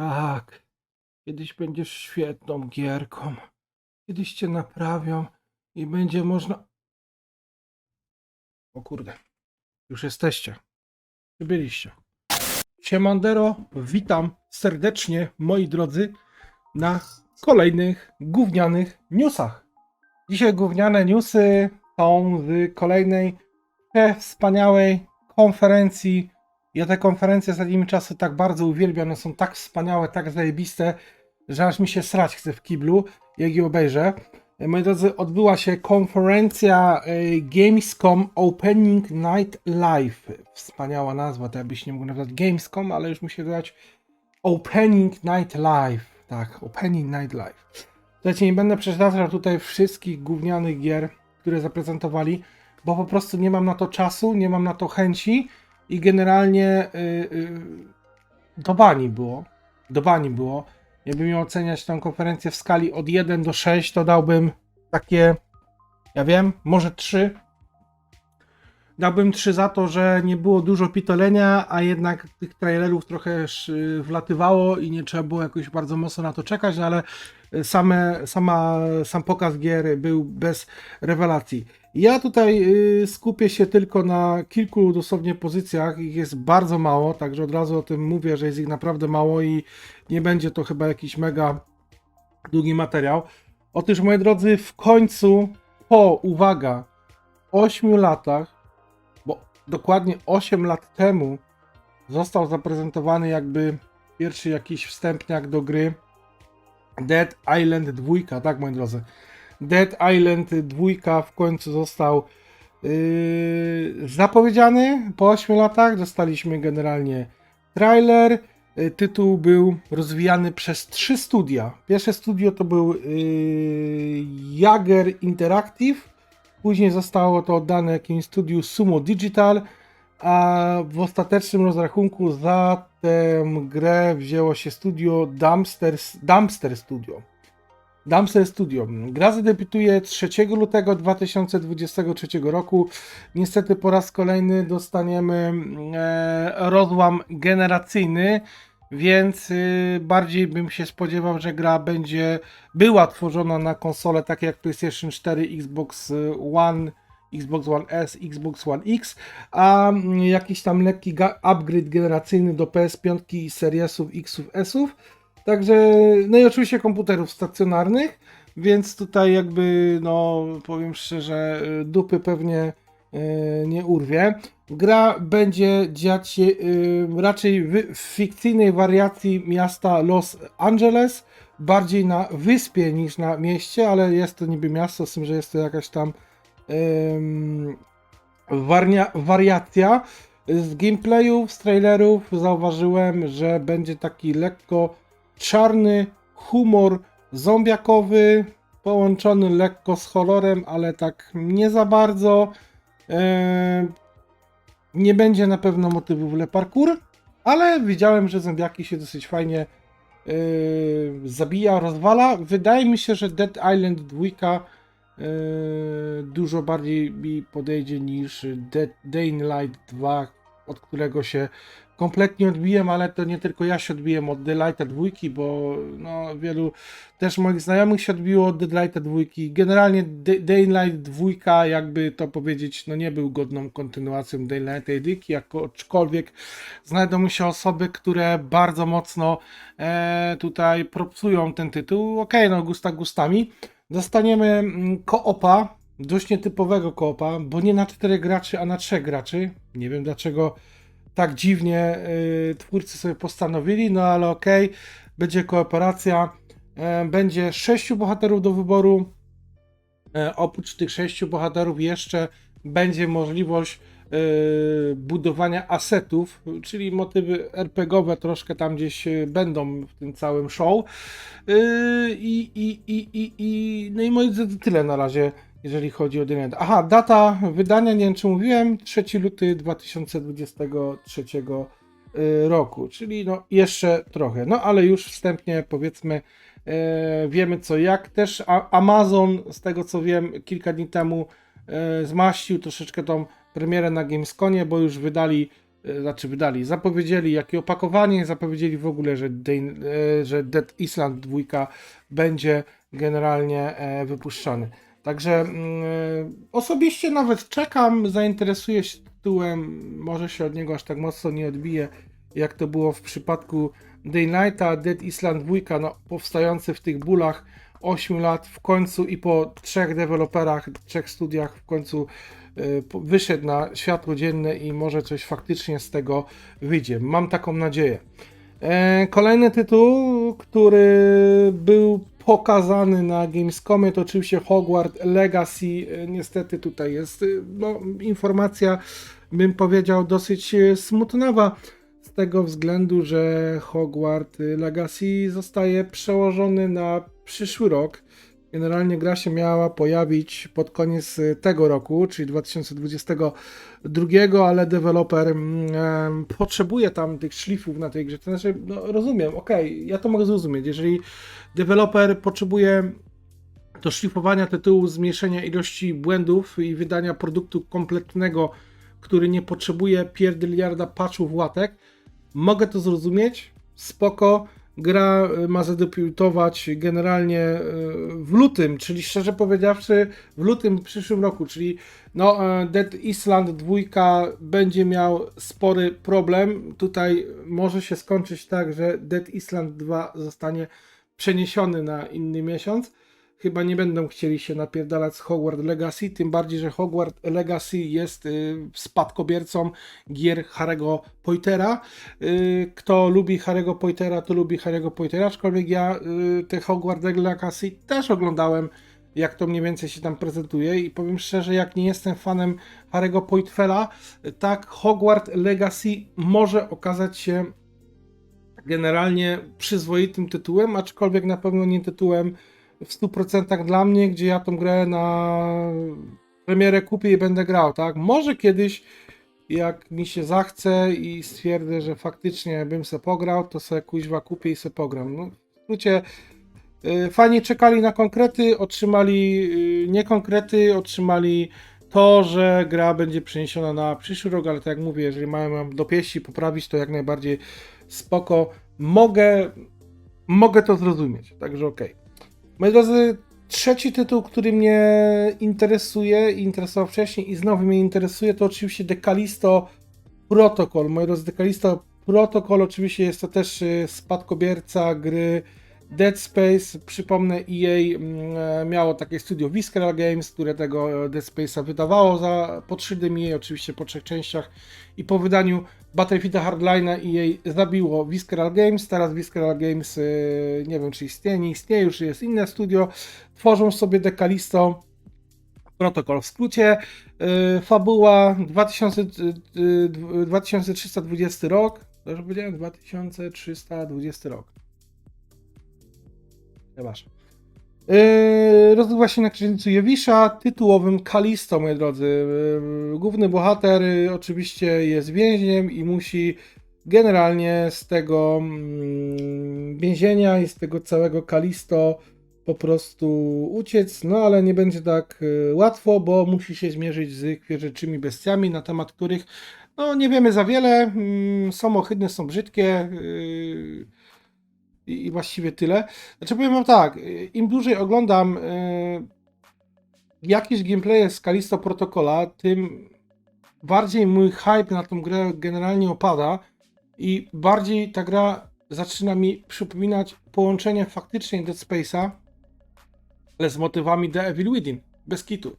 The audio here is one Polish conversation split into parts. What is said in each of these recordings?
Tak. Kiedyś będziesz świetną gierką. Kiedyś cię naprawią i będzie można. O kurde. Już jesteście. Przybyliście. Siemandero, witam serdecznie, moi drodzy, na kolejnych gównianych newsach. Dzisiaj gówniane newsy są z kolejnej wspaniałej konferencji. Ja te konferencje ostatnimi czasy tak bardzo uwielbiam, one są tak wspaniałe, tak zajebiste, że aż mi się srać chce w kiblu, jak je obejrzę. Moi drodzy, odbyła się konferencja e, Gamescom Opening Night Live. Wspaniała nazwa, to ja byś nie mógł nazwać Gamescom, ale już musi dodać Opening Night Live. Tak, Opening Night Live. Słuchajcie, nie będę przeczytał tutaj wszystkich gównianych gier, które zaprezentowali, bo po prostu nie mam na to czasu, nie mam na to chęci i generalnie yy, yy, do bani było. Do bani było. Jakbym miał oceniać tę konferencję w skali od 1 do 6, to dałbym takie, ja wiem, może 3. Dałbym 3 za to, że nie było dużo pitolenia, a jednak tych trailerów trochę wlatywało i nie trzeba było jakoś bardzo mocno na to czekać, ale same, sama, sam pokaz gier był bez rewelacji. Ja tutaj y, skupię się tylko na kilku dosłownie pozycjach, ich jest bardzo mało, także od razu o tym mówię, że jest ich naprawdę mało i nie będzie to chyba jakiś mega długi materiał. Otóż, moi drodzy, w końcu po, uwaga, 8 latach, bo dokładnie 8 lat temu został zaprezentowany jakby pierwszy jakiś wstępniak do gry Dead Island 2, tak moi drodzy. Dead Island 2 w końcu został yy, zapowiedziany po 8 latach. Dostaliśmy generalnie trailer. Yy, Tytuł był rozwijany przez trzy studia. Pierwsze studio to był yy, Jager Interactive. Później zostało to oddane jakimś studiu Sumo Digital. A w ostatecznym rozrachunku za tę grę wzięło się studio Dumpster, Dumpster Studio. Dumpster Studio. Gra zadebiutuje 3 lutego 2023 roku. Niestety po raz kolejny dostaniemy e, rozłam generacyjny, więc y, bardziej bym się spodziewał, że gra będzie była tworzona na konsole takie jak PlayStation 4, Xbox One, Xbox One S, Xbox One X, a mm, jakiś tam lekki upgrade generacyjny do PS5 i Seriesów Xów, Sów. Także, no i oczywiście komputerów stacjonarnych, więc tutaj jakby, no powiem szczerze, y, dupy pewnie y, nie urwie. Gra będzie dziać się y, raczej w, fikcyjnej wariacji miasta Los Angeles, bardziej na wyspie niż na mieście, ale jest to niby miasto, z tym, że jest to jakaś tam warnia, wariacja. Z gameplayów, z trailerów zauważyłem, że będzie taki lekko czarny humor zombiakowy, połączony lekko z horrorem, ale tak nie za bardzo. Nie będzie na pewno motywów Le Parkour, ale widziałem, że zombiaki się dosyć fajnie zabija, rozwala. Wydaje mi się, że Dead Island 2 yy, dużo bardziej mi podejdzie niż Dying Light 2, od którego się kompletnie odbiłem, ale to nie tylko ja się odbiłem od Dead Lighta 2, bo no, wielu też moich znajomych się odbiło od Dead Lighta 2. Generalnie De- Dying Light 2, jakby to powiedzieć, no nie był godną kontynuacją Dying Light 1, jako, aczkolwiek znajdą się osoby, które bardzo mocno e, tutaj propsują ten tytuł. Okej, no gusta gustami. Dostaniemy mm, koopa, dość nietypowego koopa, bo nie na 4 graczy, a na 3 graczy. Nie wiem dlaczego tak dziwnie y, twórcy sobie postanowili, no ale okej, będzie kooperacja. E, będzie 6 bohaterów do wyboru. E, oprócz tych 6 bohaterów jeszcze będzie możliwość e, budowania asetów, czyli motywy RPGowe troszkę tam gdzieś e, będą w tym całym show. E, I, i, i, i, i, no i moi drodzy, tyle na razie, jeżeli chodzi o Dynamite. Aha, data wydania, nie wiem czy mówiłem, 3 luty 2023 e, roku, czyli no jeszcze trochę, no ale już wstępnie powiedzmy e, wiemy co jak. Też Amazon, z tego co wiem, kilka dni temu e, zmaścił troszeczkę tą premierę na Gamesconie, bo już wydali znaczy wydali, zapowiedzieli jakie opakowanie, zapowiedzieli w ogóle, że, że Dead Island 2 będzie generalnie e, wypuszczony. Także mm, e, osobiście nawet czekam, zainteresuję się tytułem, może się od niego aż tak mocno nie odbije, jak to było w przypadku Daylighta, Dead Island 2, no, powstający w tych bólach 8 lat w końcu i po trzech deweloperach, trzech studiach w końcu po- wyszedł na światło dzienne i może coś faktycznie z tego wyjdzie. Mam taką nadzieję. E, Kolejny tytuł, który był pokazany na Gamescomie, to oczywiście Hogwarts Legacy. E, Niestety tutaj jest y, no, informacja, bym powiedział, dosyć e, smutnawa. Z tego względu, że Hogwarts Legacy zostaje przełożony na przyszły rok. Generalnie gra się miała pojawić pod koniec e, tego roku, czyli 2022, ale deweloper mm, potrzebuje tam tych szlifów na tej grze. To znaczy, no, rozumiem, okej, ja to mogę zrozumieć. Jeżeli deweloper potrzebuje do szlifowania tytułu, zmniejszenia ilości błędów i wydania produktu kompletnego, który nie potrzebuje pierdyliarda patchów, łatek, mogę to zrozumieć, spoko. Gra y, ma zadebiutować generalnie y, w lutym, czyli szczerze powiedziawszy w lutym przyszłym roku, czyli no, e, Dead Island 2 będzie miał spory problem. Tutaj może się skończyć tak, że Dead Island 2 zostanie przeniesiony na inny miesiąc. Chyba nie będą chcieli się napierdalać z Hogwarts Legacy, tym bardziej, że Hogwarts Legacy jest y, spadkobiercą gier Harry'ego Pottera. Y, kto lubi Harry'ego Pottera, to lubi Harry'ego Pottera, aczkolwiek ja y, te Hogwarts Legacy też oglądałem, jak to mniej więcej się tam prezentuje i powiem szczerze, jak nie jestem fanem Harry'ego Pottera, tak Hogwarts Legacy może okazać się generalnie przyzwoitym tytułem, aczkolwiek na pewno nie tytułem w 100% dla mnie, gdzie ja tą grę na premierę kupię i będę grał, tak? Może kiedyś, jak mi się zachce i stwierdzę, że faktycznie bym se pograł, to se kuźwa kupię i se pogram. No, w skrócie, y, fani czekali na konkrety, otrzymali y, niekonkrety, otrzymali to, że gra będzie przeniesiona na przyszły rok, ale tak jak mówię, jeżeli mają ją dopieść i poprawić, to jak najbardziej spoko. Mogę, mogę to zrozumieć, także okej. Moi drodzy, trzeci tytuł, który mnie interesuje i interesował wcześniej i znowu mnie interesuje, to oczywiście Decalisto Protocol. Moi drodzy, Decalisto Protocol oczywiście jest to też y, spadkobierca gry Dead Space. Przypomnę, EA mm, e, miało takie studio Visceral Games, które tego Dead Space'a wydawało za, po 3D EA, oczywiście po trzech częściach i po wydaniu Battlefielda Hardline'a EA zabiło Visceral Games, teraz Visceral Games, y, nie wiem czy istnieje, nie istnieje, już jest inne studio, tworzą sobie Decalisto Protocol. W skrócie, fabuła 2000, y, y, 2320 rok, dobrze powiedziałem? 2320 rok. Przepraszam. Yy, rozgrywa się na księżycu Jowisza, tytułowym Kalisto, moi drodzy. Yy, główny bohater yy, oczywiście jest więźniem i musi generalnie z tego mm, więzienia i z tego całego Kalisto po prostu uciec, no ale nie będzie tak yy, łatwo, bo musi się zmierzyć z księżyczymi bestiami, na temat których no nie wiemy za wiele, mm, są ohydne, są brzydkie, yy, i, właściwie tyle. Znaczy powiem wam tak, im dłużej oglądam y, jakieś gameplaye z Kalisto Protokola, tym bardziej mój hype na tą grę generalnie opada i bardziej ta gra zaczyna mi przypominać połączenie faktycznie Dead Space'a, ale z motywami The Evil Within, bez kitu.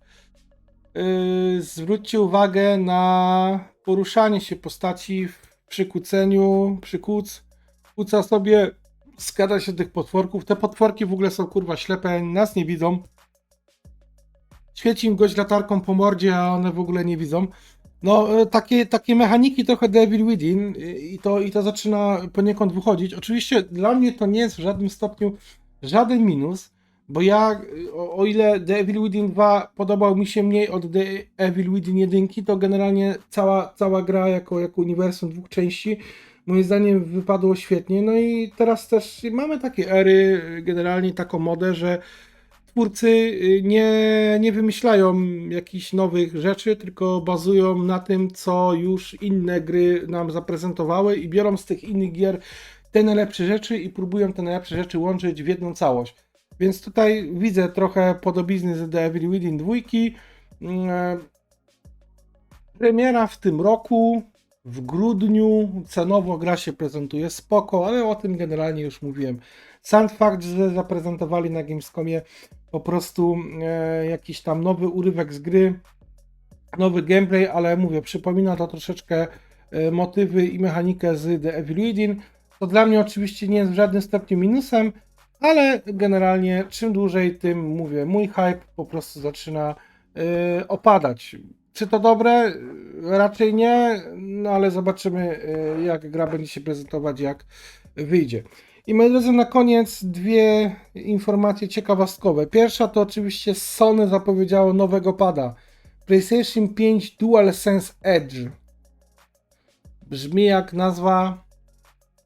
Yy, zwróćcie uwagę na poruszanie się postaci w przykuceniu, przykuc, kuca sobie skada się tych potworków. Te potworki w ogóle są kurwa ślepe, nas nie widzą. Świeci im gość latarką po mordzie, a one w ogóle nie widzą. No, e, takie, takie mechaniki trochę Devil Within y, i to, i to zaczyna poniekąd wychodzić. Oczywiście dla mnie to nie jest w żadnym stopniu żaden minus, bo ja, y, o, o ile The Evil Within 2 podobał mi się mniej od The Evil Within 1, to generalnie cała, cała gra jako, jako uniwersum dwóch części moim zdaniem wypadło świetnie. No i teraz też mamy takie ery, generalnie taką modę, że twórcy y, nie, nie wymyślają jakichś nowych rzeczy, tylko bazują na tym, co już inne gry nam zaprezentowały i biorą z tych innych gier te najlepsze rzeczy i próbują te najlepsze rzeczy łączyć w jedną całość. Więc tutaj widzę trochę podobizny z The Evil Within 2. Mm, Premiera w tym roku, w grudniu, cenowo gra się prezentuje spoko, ale o tym generalnie już mówiłem. Sam fakt, że zaprezentowali na Gamescomie po prostu e, jakiś tam nowy urywek z gry, nowy gameplay, ale mówię, przypomina to troszeczkę e, motywy i mechanikę z The Evil Within. To dla mnie oczywiście nie jest w żadnym stopniu minusem, ale generalnie czym dłużej, tym mówię, mój hype po prostu zaczyna e, opadać. Czy to dobre? Raczej nie, no ale zobaczymy, e, jak gra będzie się prezentować, jak wyjdzie. I moi drodzy, na koniec dwie informacje ciekawostkowe. Pierwsza to oczywiście Sony zapowiedziało nowego pada. PlayStation 5 DualSense Edge. Brzmi jak nazwa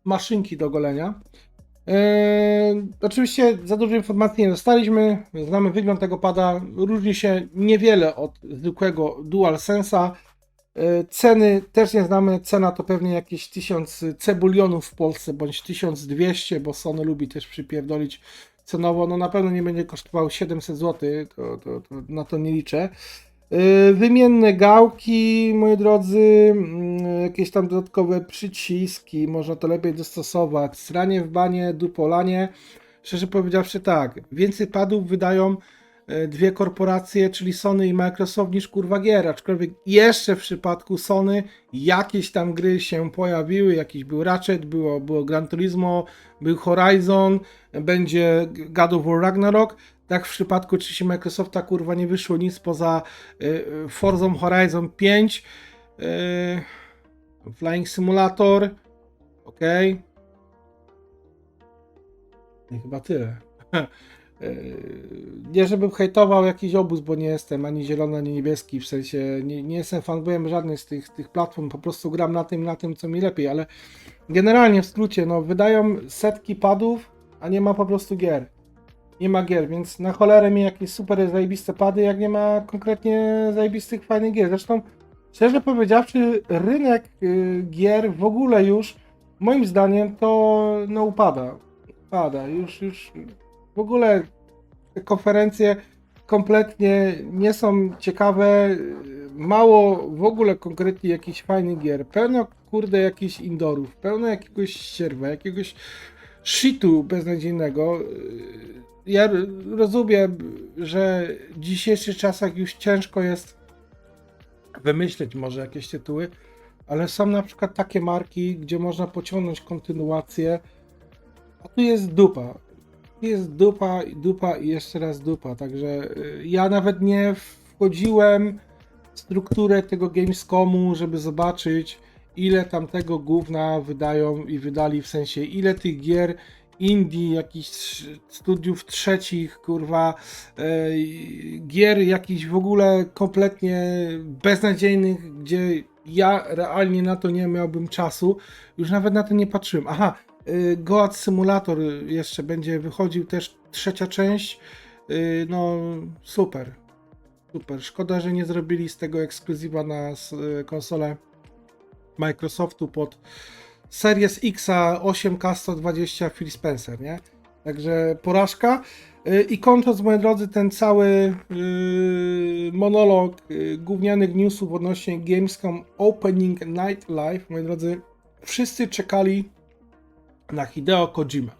maszynki do golenia. Eee, oczywiście za dużo informacji nie dostaliśmy. Znamy wygląd tego pada. Różni się niewiele od zwykłego DualSense'a. Eee, ceny też nie znamy. Cena to pewnie jakieś 1000 cebulionów w Polsce bądź 1200, bo Sony lubi też przypierdolić cenowo. No na pewno nie będzie kosztował 700 zł. To, to, to na to nie liczę. Yy, Wymienne gałki, moi drodzy, mm, jakieś tam dodatkowe przyciski, można to lepiej dostosować. Sranie w banie, dupolanie. Szczerze powiedziawszy tak, więcej padów wydają e, dwie korporacje, czyli Sony i Microsoft niż kurwa gier, aczkolwiek jeszcze w przypadku Sony jakieś tam gry się pojawiły, jakiś był Ratchet, było, było Gran Turismo, był Horizon, będzie God of War Ragnarok, tak w przypadku oczywiście Microsofta kurwa nie wyszło nic poza y, y, Forza Horizon 5, y, Flying Simulator, ok. I chyba tyle. Y, Nie żebym hejtował jakiś obóz, bo nie jestem ani zielony, ani niebieski, w sensie nie, nie jestem fanboyem żadnej z tych, tych platform, po prostu gram na tym, na tym, co mi lepiej, ale generalnie w skrócie, no wydają setki padów, a nie ma po prostu gier nie ma gier, więc na cholerę mi jakieś super zajebiste pady, jak nie ma konkretnie zajebistych fajnych gier. Zresztą, szczerze powiedziawszy, rynek y, gier w ogóle już, moim zdaniem, to no upada. Upada. Już, już w ogóle te konferencje kompletnie nie są ciekawe. Mało w ogóle konkretnie jakichś fajnych gier. Pełno, kurde, jakichś indorów. Pełno jakiegoś ścierwa, jakiegoś shitu beznadziejnego. Y, Ja rozumiem, że w dzisiejszych czasach już ciężko jest wymyśleć może jakieś tytuły, ale są na przykład takie marki, gdzie można pociągnąć kontynuację, a tu jest dupa. Tu jest dupa, dupa i jeszcze raz dupa, także y, ja nawet nie wchodziłem w strukturę tego Gamescomu, żeby zobaczyć ile tam tego gówna wydają i wydali, w sensie ile tych gier indie, jakichś studiów trzecich, kurwa, e, gier jakichś w ogóle kompletnie beznadziejnych, gdzie ja realnie na to nie miałbym czasu, już nawet na to nie patrzyłem. Aha, y, Goat Simulator jeszcze będzie wychodził też trzecia część, Y, no super, super. Szkoda, że nie zrobili z tego ekskluzywa na konsolę Microsoftu pod Series X 8K 120 Phil Spencer, nie? Także porażka. Y, I kończąc, moi drodzy, ten cały yy, monolog yy, gównianych newsów odnośnie Gamescom Opening Night Live, moi drodzy, wszyscy czekali na Hideo Kojima.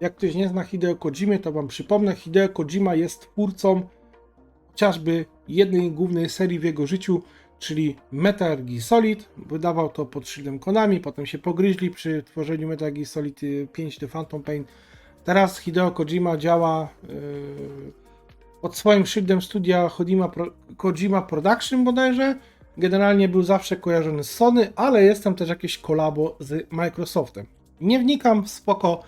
Jak ktoś nie zna Hideo Kojimy, to wam przypomnę, Hideo Kojima jest twórcą chociażby jednej głównej serii w jego życiu, czyli Metal Gear Solid. Wydawał to pod szyldem Konami, potem się pogryźli przy tworzeniu Metal Gear Solid y, 5 The Phantom Pain. Teraz Hideo Kojima działa yy, pod swoim szyldem studia Kojima, Pro, Kojima Production bodajże. Generalnie był zawsze kojarzony z Sony, ale jest tam też jakieś kolabo z Microsoftem. Nie wnikam, spoko.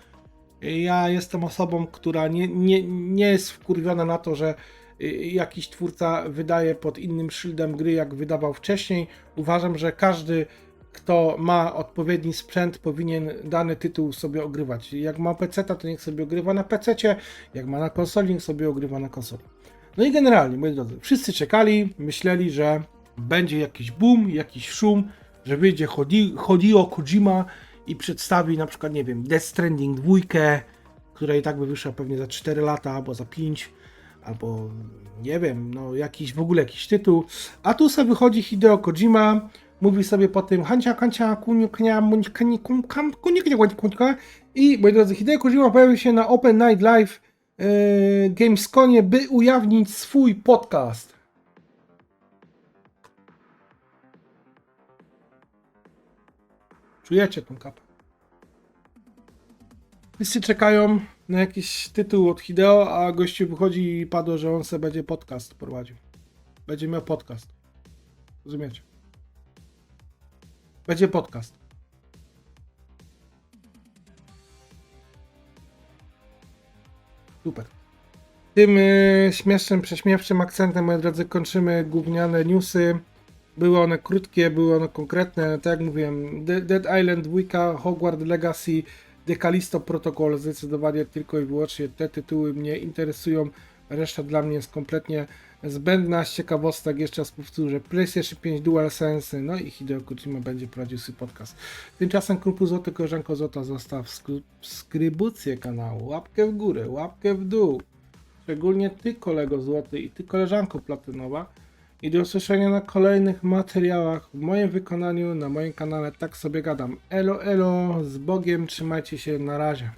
Ja jestem osobą, która nie, nie, nie jest wkurwiona na to, że y, jakiś twórca wydaje pod innym szyldem gry, jak wydawał wcześniej. Uważam, że każdy kto ma odpowiedni sprzęt, powinien dany tytuł sobie ogrywać. Jak ma PC, to niech sobie ogrywa na PC, jak ma na konsoli, niech sobie ogrywa na konsoli. No i generalnie, moi drodzy, wszyscy czekali, myśleli, że będzie jakiś boom, jakiś szum, że wyjdzie Hideo Kojima i przedstawi na przykład, nie wiem, Death Stranding 2, która i tak by wyszła pewnie za 4 lata, albo za 5, albo nie wiem, no jakiś w ogóle jakiś tytuł. A tu sobie wychodzi Hideo Kojima, mówi sobie po tym hancia, kancia, kuniu, knia, muń, kani, kum, kam, kuniu, knia, kuniu, kuniu, kuniu. I moi drodzy, Hideo Kojima pojawił się na Open Night Live yy, Gamesconie, by ujawnić swój podcast. Czujecie tą kapę? Wszyscy czekają na jakiś tytuł od Hideo, a gościu wychodzi i padło, że on sobie będzie podcast prowadził. Będzie miał podcast. Rozumiecie? Będzie podcast. Super. Tym y, śmiesznym, prześmiewczym akcentem, moi drodzy, kończymy gówniane newsy. Były one krótkie, były one konkretne. Tak jak mówiłem, De- Dead Island 2, Hogwarts Legacy, The Callisto Protocol. Zdecydowanie tylko i wyłącznie te tytuły mnie interesują. Reszta dla mnie jest kompletnie zbędna. Z ciekawostek jeszcze raz powtórzę. PlayStation 5 DualSense, no i Hideo Kojima będzie prowadził swój podcast. Tymczasem Krupu Złoty, koleżanko Złota, zostaw subskrybucję kanału, łapkę w górę, łapkę w dół. Szczególnie ty, kolego Złoty i ty, koleżanko Platynowa. I do usłyszenia na kolejnych materiałach w moim wykonaniu na moim kanale Tak sobie gadam. Elo, elo, z Bogiem, trzymajcie się, na razie.